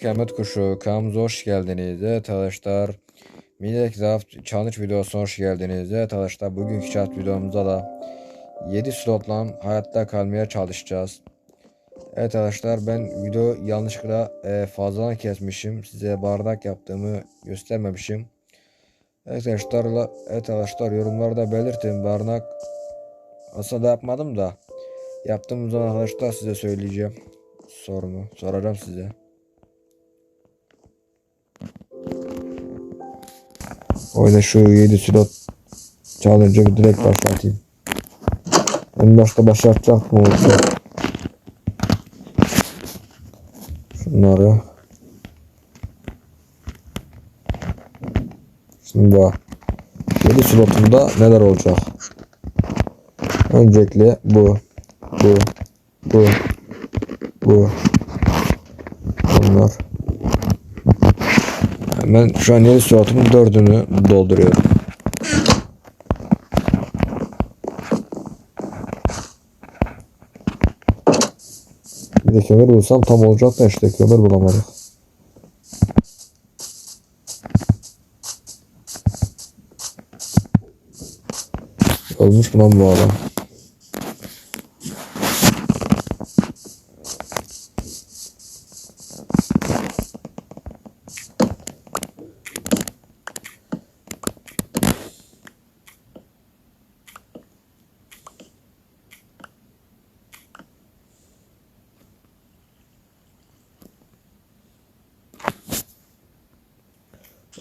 Kıyamet Kuşu kanalımıza hoş geldiniz. Arkadaşlar. Minecraft challenge videosuna hoş geldiniz. Arkadaşlar bugünkü chat videomuzda da 7 slotla hayatta kalmaya çalışacağız. Evet arkadaşlar ben video yanlışlıkla e, fazladan kesmişim. Size bardak yaptığımı göstermemişim. Evet arkadaşlar, evet arkadaşlar yorumlarda belirtin. Bardak aslında yapmadım da yaptığım zaman arkadaşlar size söyleyeceğim. Sorumu soracağım size. Oyuna şu 7 slot challenge'ı bir direkt başlatayım. En başta başlatacak mı olsa? Şunları. Şimdi bak. 7 slotunda neler olacak? Öncelikle bu. Bu. Bu. Bu. Bunlar. Ben şu an 7 slotumun 4'ünü dolduruyorum. Bir de kömür bulsam tam olacak da işte kömür bulamadık. Ölmüş mü lan bu adam?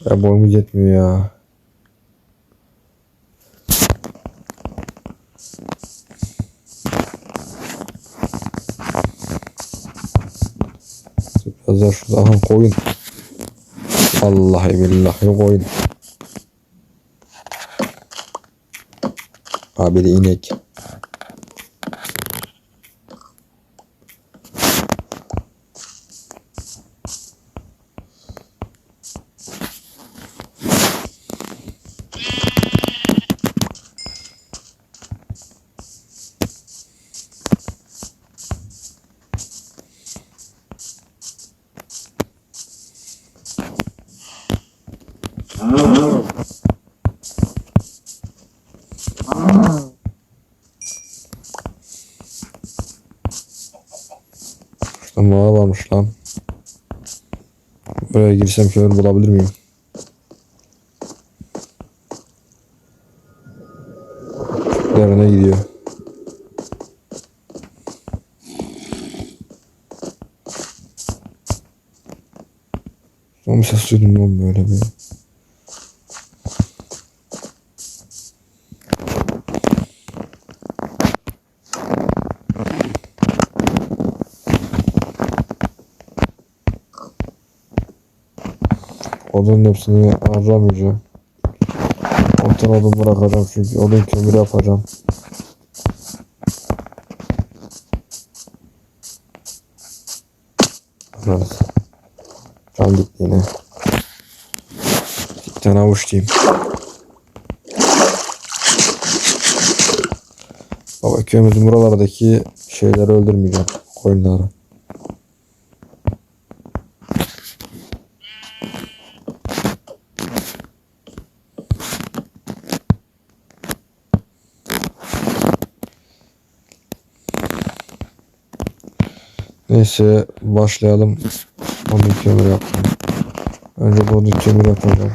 Ya boyum yetmiyor ya. Biraz daha şurada aha koyun. Vallahi billahi koyun. Abi de inek. Şurada mağara varmış lan. Buraya girsem kömür bulabilir miyim? Derine gidiyor. Ama ses duydum lan böyle bir. Odun hepsini harcamayacağım. 10 tane odun bırakacağım çünkü odun kömür yapacağım. Evet. Can gitti yine. Bir tane avuç diyeyim. Baba köyümüzün buralardaki şeyleri öldürmeyeceğim. Koyunları. Neyse başlayalım. Onu kömür yapmaya. Önce bunu kömür yapacağım.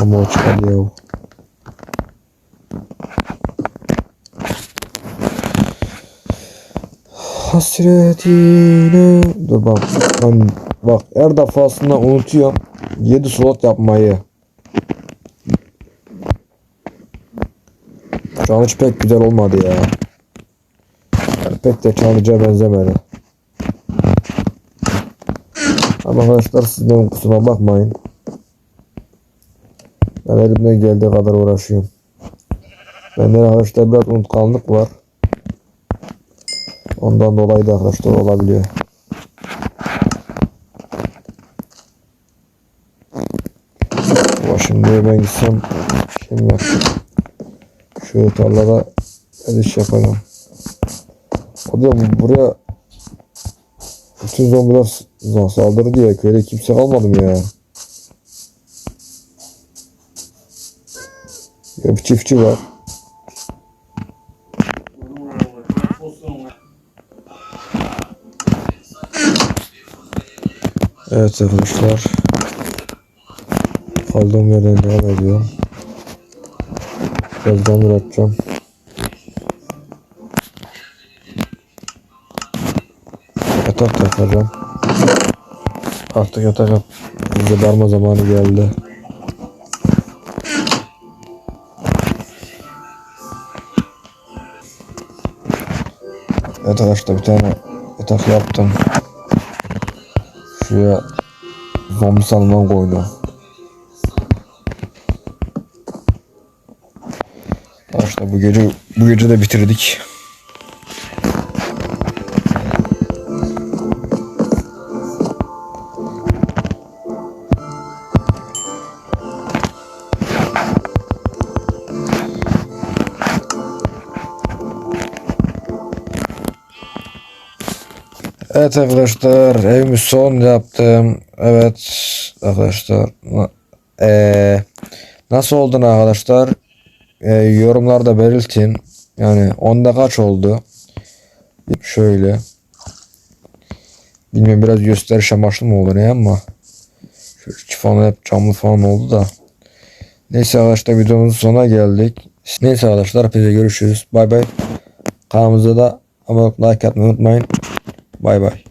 Ama o çıkardı ya. Hasretine Dur bak ben bak her defasında unutuyorum. 7 slot yapmayı. Challenge pek güzel olmadı ya. Yani pek de challenge'a benzemedi. Ama arkadaşlar siz benim kusura bakmayın. Ben elimden geldiği kadar uğraşıyorum. Bende arkadaşlar biraz unutkanlık var. Ondan dolayı da arkadaşlar olabiliyor. Şimdi ben gitsem yapayım? Şu tarlada yapalım. O diyor bu- buraya bütün zombiler saldırı diye köyde kimse kalmadı mı ya? Ya bir çiftçi var. Evet arkadaşlar. Kaldığım yerden devam ediyorum. Biraz damır atacağım. Yatak takacağım. Artık yatak yap. Bize darma zamanı geldi. Evet arkadaşlar bir tane yatak yaptım. Şuraya zombi salman koydu. Bu gece bu gece de bitirdik. Evet arkadaşlar evimiz son yaptım. Evet arkadaşlar. Eee nasıl oldu arkadaşlar? Eee, yorumlarda belirtin. Yani onda kaç oldu? Şöyle. Bilmiyorum biraz gösteriş amaçlı mı oldu ne ama. İçi falan hep camlı falan oldu da. Neyse arkadaşlar videomuzun sonuna geldik. Neyse arkadaşlar hepinize görüşürüz. Bay bay. Kanalımıza da abone olup like atmayı unutmayın. Bay bay.